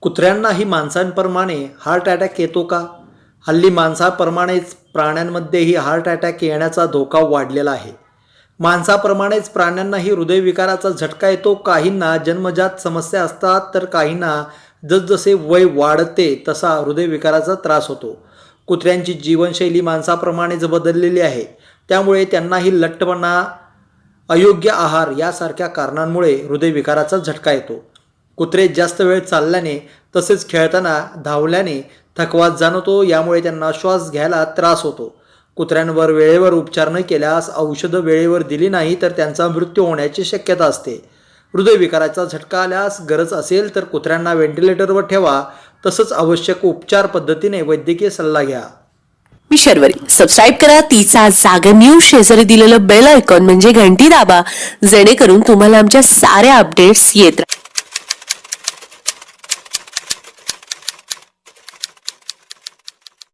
कुत्र्यांनाही माणसांप्रमाणे heart attack येतो का? हल्ली माणसाप्रमाणेच प्राण्यांमध्येही हार्ट अटॅक येण्याचा धोका वाढलेला आहे. माणसाप्रमाणेच प्राण्यांनाही हृदयविकाराचा झटका येतो. काहींना जन्मजात समस्या असतात तर काहींना जसजसे वय वाढते तसा हृदयविकाराचा त्रास होतो. कुत्र्यांची जीवनशैली माणसाप्रमाणेच बदललेली आहे. त्यामुळे त्यांनाही लठ्ठपणा अयोग्य आहार यासारख्या कारणांमुळे हृदयविकाराचा झटका येतो. कुत्रे जास्त वेळ चालल्याने तसेच खेळताना धावल्याने थकवा जाणवतो यामुळे त्यांना श्वास घ्यायला त्रास होतो. कुत्र्यांवर वेळेवर उपचार न केल्यास औषधं वेळेवर दिली नाही तर त्यांचा मृत्यू होण्याची शक्यता असते. हृदयविकाराचा झटका आल्यास गरज असेल तर कुत्र्यांना व्हेंटिलेटरवर ठेवा. तसंच आवश्यक उपचार पद्धतीने वैद्यकीय सल्ला घ्या. मी शर्वरी. सबस्क्राईब करा. तिचा जागर न्यूज शेजारी दिलेलं बेल आयकॉन म्हणजे घंटी दाबा. जेणेकरून तुम्हाला आमच्या साऱ्या अपडेट्स येत राहतील